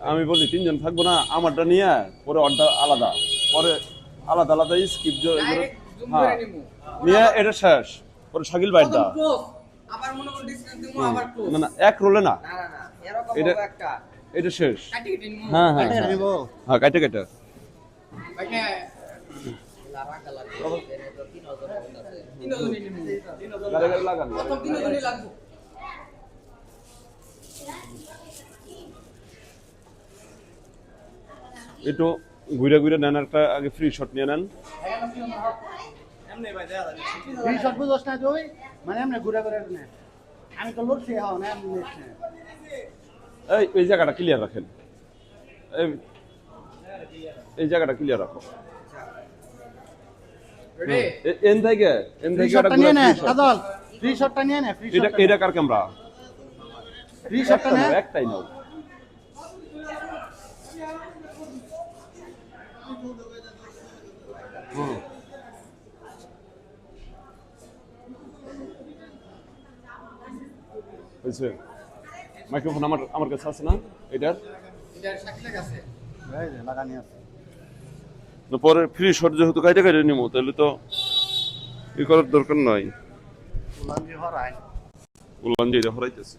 আমি বলি তিনজন থাকব না আমারটা নিয়ে পরে অর্ডার আলাদা। পরে আলাদা আলাদা স্কিপ হ্যাঁ। নিয়ে এটা শেষ। পরে শাকিল মনে close। না না এক রোলে না। এটা- এটা শেষ। কাটি কেটে। হ্যাঁ হ্যাঁ। হ্যাঁ। নিব হ্যাঁ কাটে কাটে। লাগান। একটু ঘুরে ঘুরে নেন একটা আগে ফ্রি শট নিয়ে নেন। এই মানে এমনি ঘুরে ঘুরে নে। আমি তো লড়ছি হও না এমনি নিস না। এই এই জায়গাটা ক্লিয়ার রাখেন। এই এই জায়গাটা ক্লিয়ার রাখো। এন থেকে এন ফ্রি থেকে একটা নিয়ে নে free ফ্রি শটটা নিয়ে নে ফ্রি এটা শটটা এটা কার ক্যামেরা ফ্রি শটটা নে। একটাই নাও। হয়েছে। মাইক্রোফোন আমার আমার কাছে আছে না এটার? পরে ফ্রি শট যেহেতু কাইটে কাইটে নিবো তাহলে তো ই করার দরকার নাই। হরাই। যে এটা হরাইতেছি।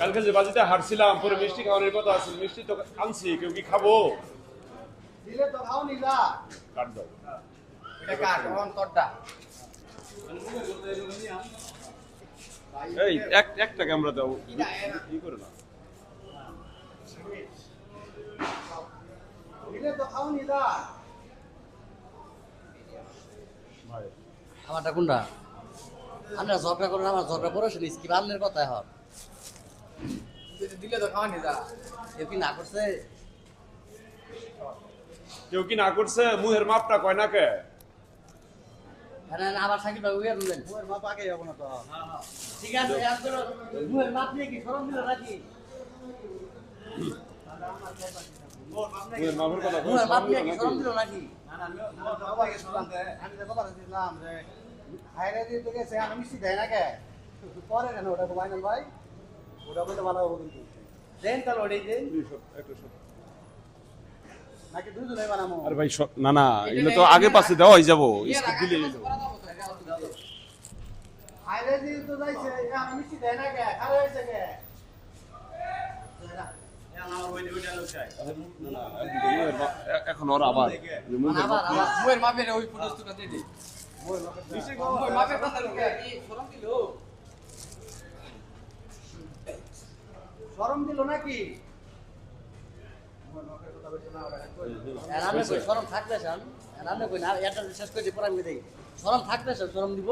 কালকে যে বাজিতে হারছিলাম পরে মিষ্টি খাওয়ানোর কথা আছে মিষ্টি তো আনছি কেউ কি খাব? দিলে তো খাও নি কাট দাও এই এক একটা ক্যামেরা দাও। ই করে না? আমারটা কোনটা? আমরা ঝগড়া করেন আমার ঝগড়া করে শুনিস কি বান্নের কথা হর দিলে তো খাওয়ানি যা। কেউ কি না করছে? কেউ কি না করছে? মুহের মাপটা কয় না কে? আবার সাকিব বাবু ইয়ে বললেন ওর মা পাকে যাব না তো। ঠিক আছে এক করো মুহের মাপ নিয়ে কি সরম দিল নাকি? মুহের মাপ নিয়ে কি নাকি? সরম দিল নাকি? আমি তো কথা দিলাম যে হাইরে দিয়ে তো গেছে আমি মিষ্টি দেয় না কে? পরে কেন ওটা তো ভাই? ওটা বলতে ভালো হবে কিন্তু। দেন তাহলে ওটাই দেন। Free shot, একটা shot। আরে ভাই না না এগুলো তো আগে পাশে দেওয়া হয়ে যাব। স্কিপ দিলে এখন ওর আবার। মাপের ওই দিয়ে দিই। মাপের কথা দিলো? দিল নাকি? রান্না কই সরম থাকলে শান রান্না কই না এটা শেষ করে পরে আমি দেই। সরম থাকলে শান সরম দিব।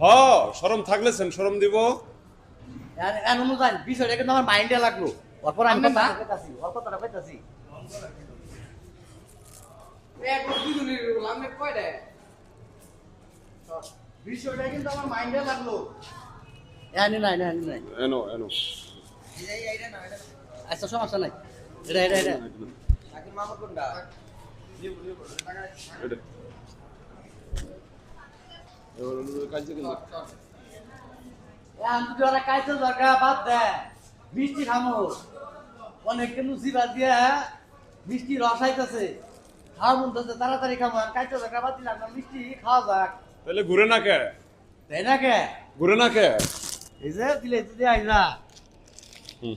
হ শরম থাকলে সেন শরম দিব। বিষয়টা কিন্তু আমার মাইন্ডে লাগল। ওরপর আমি কথা কইতাছি ওর কথাটা কইতাছি। এক দুজনের রোল, কয়টা? বিষয়টা কিন্তু আমার মাইন্ডে লাগল। এনি নাই এনি নাই। এনো এনো। আচ্ছা সমস্যা নাই। এটা এটা এটা। শাকিল মামা কোনটা? এটা এবার হলো কাজে কিন্তু এখন যদি ওরা কাইতে দরকার বাদ দে। মিষ্টি খামো। অনেক কিন্তু জিবা দিয়া মিষ্টি রস আইতাছে। খাওয়া মন তো তাড়াতাড়ি খামো। কাইতে দরকার বাদ দিলাম না মিষ্টি খাওয়া যাক। তাহলে ঘুরে না কে? তাই না কে? ঘুরে না কে? এই যে দিলে দিলে আইলা। হুম।